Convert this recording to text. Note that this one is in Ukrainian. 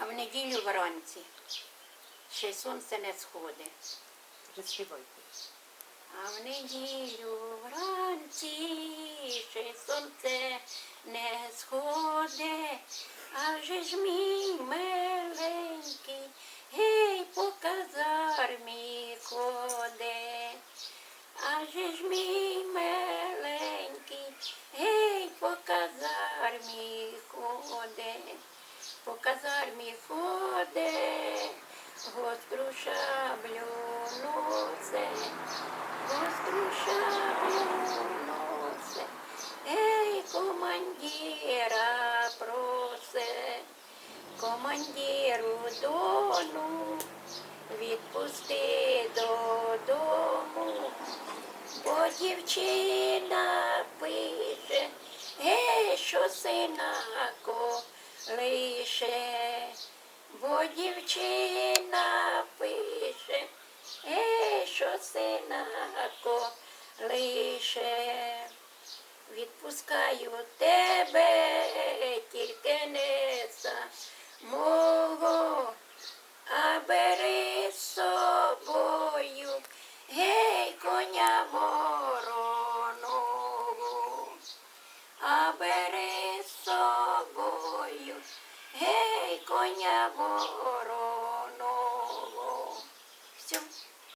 А в неділю вранці ще сонце не сходить. Розпівайте. А в неділю вранці ще сонце не сходить, а вже ж мій миленький, гей, по казармі ходить. А же ж мій миленький, гей, по казармі ходить, по казармі ходить, гостру шаблю носить, гостру гей, командира просить, командиру дону відпусти додому, бо дівчина пише, гей, що синако лише, бо дівчина пише, е, що синако лише. Відпускаю тебе, тільки не самого, а бери гей, коня вороного.